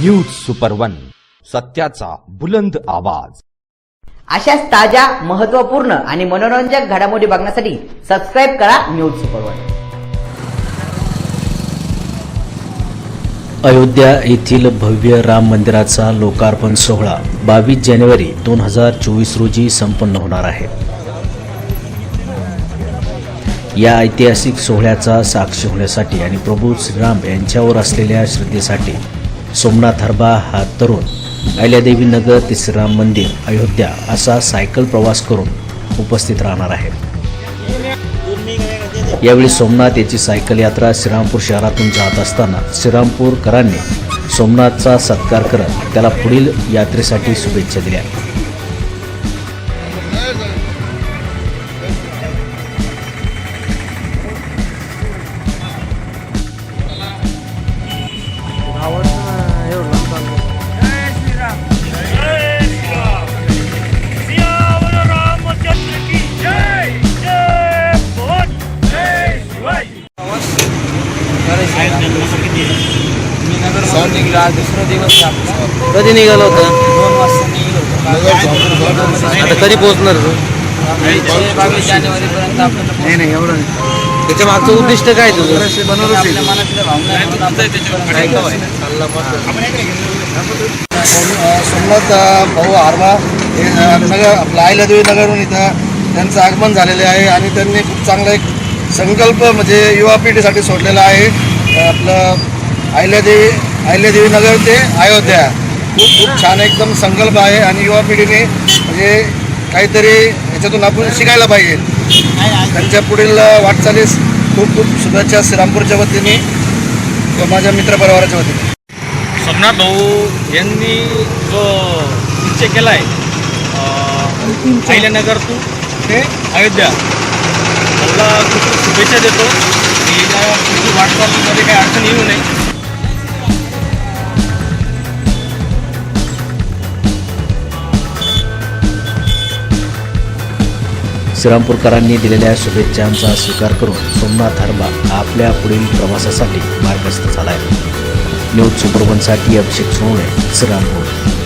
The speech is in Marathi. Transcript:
न्यूज सुपर वन सत्याचा बुलंद आवाज. अशाच ताज्या महत्त्वपूर्ण आणि मनोरंजक घडामोडी बघण्यासाठी सबस्क्राईब करा न्यूज सुपर वन अयोध्या येथील भव्य राम मंदिराचा लोकार्पण सोहळा बावीस जानेवारी दोन हजार चोवीस रोजी संपन्न होणार आहे. या ऐतिहासिक सोहळ्याचा साक्षी होण्यासाठी आणि प्रभू श्रीराम यांच्यावर असलेल्या श्रद्धेसाठी सोमनाथ हरबा हा तरुण अहिल्यादेवी नगर ते श्रीराम मंदिर अयोध्या असा सायकल प्रवास करून उपस्थित राहणार आहे. यावेळी सोमनाथ याची सायकल यात्रा श्रीरामपूर शहरातून जात असताना श्रीरामपूरकरांनी सोमनाथचा सत्कार करत त्याला पुढील यात्रेसाठी शुभेच्छा दिल्या. कधी निघालो होतं? आता कधी पोहोचणार तू? नाही नाही एवढं त्याच्या मागचं उद्दिष्ट काय तुझं? सोमनाथ भाऊ आरवा हे अ, नगर आपलं आयलादेवी नगरहून इथं त्यांचं आगमन झालेले आहे आणि त्यांनी खूप चांगला एक संकल्प म्हणजे युवा पिढीसाठी सोडलेला आहे. आपलं अहिल्यादेवी अहिल्यादेवी नगर ते अयोध्या. खूप खूप छान एकदम संकल्प आहे आणि युवा पिढीने म्हणजे काहीतरी याच्यातून आपण शिकायला पाहिजे. त्यांच्या पुढील वाटचालीस खूप खूप शुभेच्छा श्रीरामपूरच्या वतीने व माझ्या मित्रपरिवाराच्या वतीने. सोमनाथ भाऊ यांनी जो निश्चय केला आहे अहिल्यानगर टू ते अयोध्या. मला खूप खूप शुभेच्छा देतो. की वाटचालमध्ये काही अडचण येऊ नये. श्रीरामपूरकरांनी दिलेल्या शुभेच्छांचा स्वीकार करून सोमनाथ हरबा आपल्या पुढील प्रवासासाठी मार्गस्थ झाला आहे न्यूज सुपरवनसाठी अभिषेक सोनवणे श्रीरामपूर.